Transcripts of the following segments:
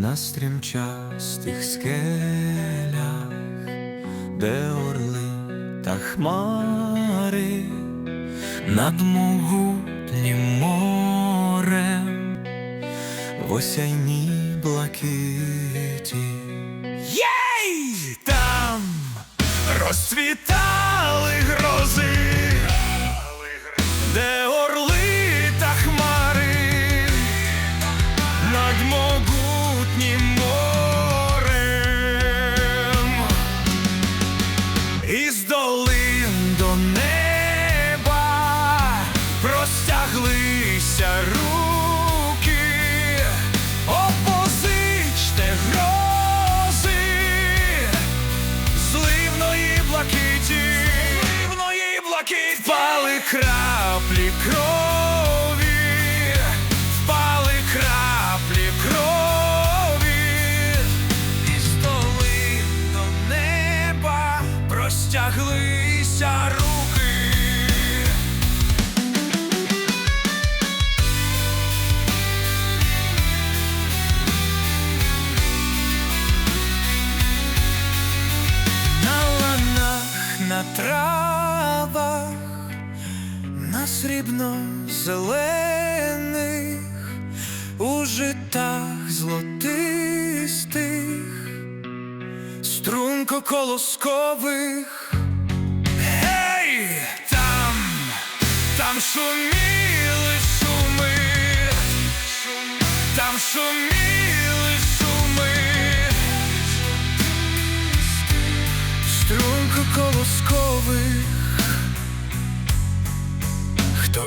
на стрімчастих скелях, де орли та хмари над могутнім морем в осяйній блакиті. Єй! Там розцвітали простяглися руки, опозичте грози, зливної блакиті, зливної блакиті, впали краплі крові, впали краплі крові, із долин до неба простяглися руки. Травах, на срібно-зелених, у житах золотистих, струнко колоскових. Гей, там, там шуміли шуми, там шуміли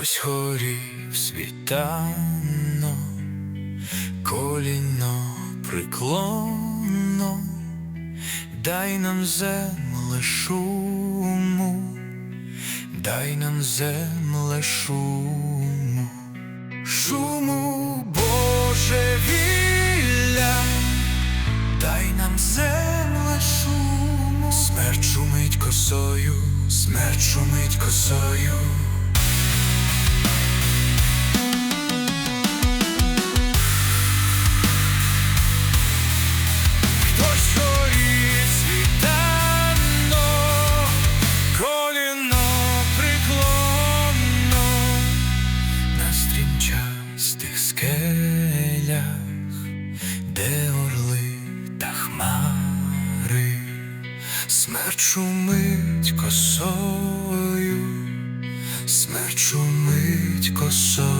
хтось хорів світано, коліно приклонно, дай нам земле шуму, дай нам земле шуму, шуму Божевілля. Дай нам земле шуму, смерть шумить косою, смерть шумить косою. Де орли та хмари, смерть шумить косою, смерть шумить косою.